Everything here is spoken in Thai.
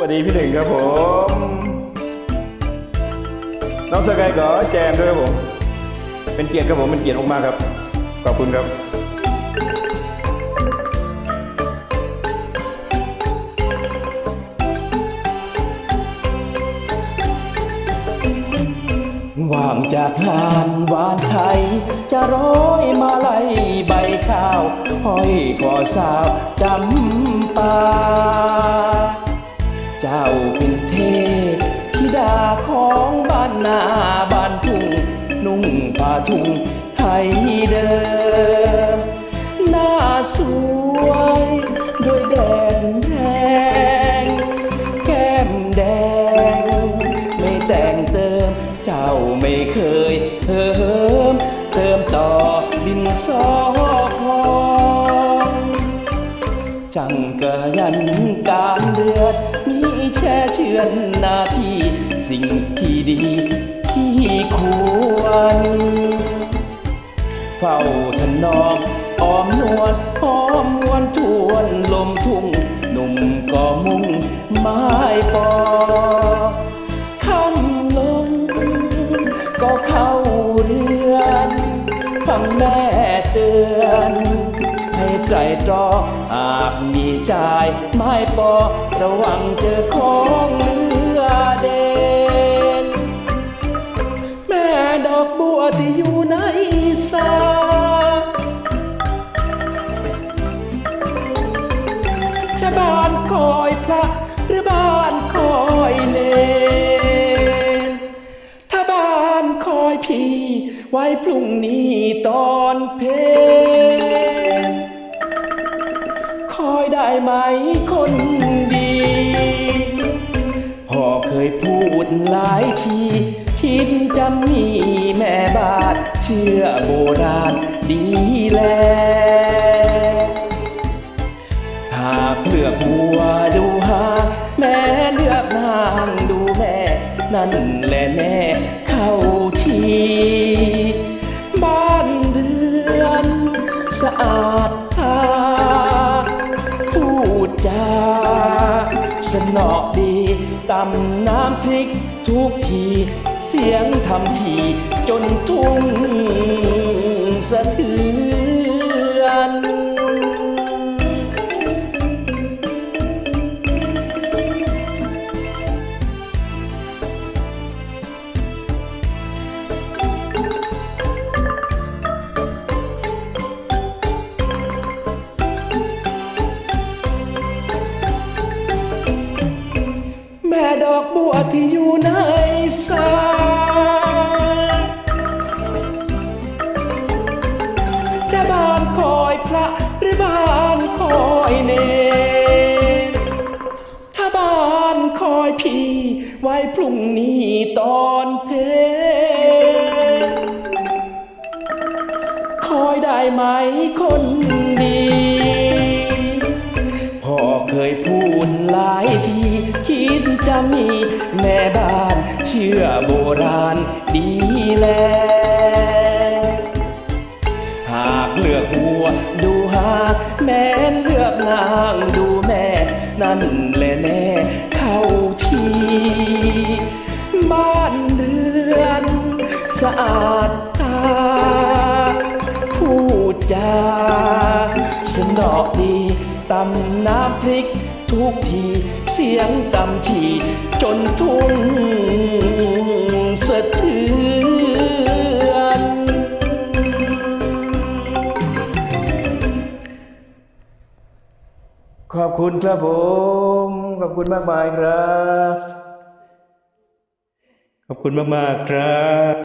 สวัสดีพี่หนึ่งครับผม น้องสกายก็แจมด้วยครับผม เป็นเกียรติครับผมเป็นเกียรติมากๆครับ ขอบคุณครับ ว่างจากงานวานไทย จะร้อยมาลัยใบข้าวห้อยคอสาวจำปา เจ้าเป็นเทพธิดาของบ้านนาบ้านทุ่งนุ่งผ้าทุ่งไทยเดิมหน้าสวยด้วยแดงแดงแก้มแดง ไม่แต่งเติม เจ้าไม่เคยเฮิมเติมต่อดินสอพองจังกะยันการเดือดมี แช่เชือนหนาทีสิ่งที่ดีที่ควร เฝ้าทนอมอ้อมนวลหอมวนทวนลมทุ่งหนุ่มก็มุ่งไม้ปอคำลงก็เข้ ไตรตรองหากมีชายไม้ปอระวังเจอของเรือเด่นแม่ดอกบัวที่อยู่ในสาจะบ้านคอยพระหรือบ้านคอยเนนถ้าบ้านคอยพี่ ไว้พรุ่งนี้ตอนเพล ไหมคนดี พ่อเคยพูดหลายทีคิดจะมีแม่บานเชื่อโบราณดีแล หากเลือกบัวดูหา แม่เลือกนางดูแม่ นั่นแหละแน่เข้าทีบ้านเรือนสะอาด สนอกดีตำน้ำพริกทุกที เสียงทำทีจนทุ่งสะเทือน ที่อยู่ในสายจะบ้านคอยพระหรือบ้านคอยเนรถ้าบ้านคอยพี่ ไว้พรุ่งนี้ตอนเพลงคอยได้ไหมคนดีพ่อเคยพูดหลายที ดจะมีแม่บ้าน เชื่อโบราณดีแล หากเลือกหัวดูหากแม่เลือกนางดูแม่ นั่นแหละแน่เข้าทีบ้านเรือนสะอาดตาพูดจาสนอกดีตำน้ำพริก ทุกทีเสียงตำทีจนทุ่งสะเทือนขอบคุณครับผม ขอบคุณมากมายครับ ขอบคุณมาก ๆ ครับ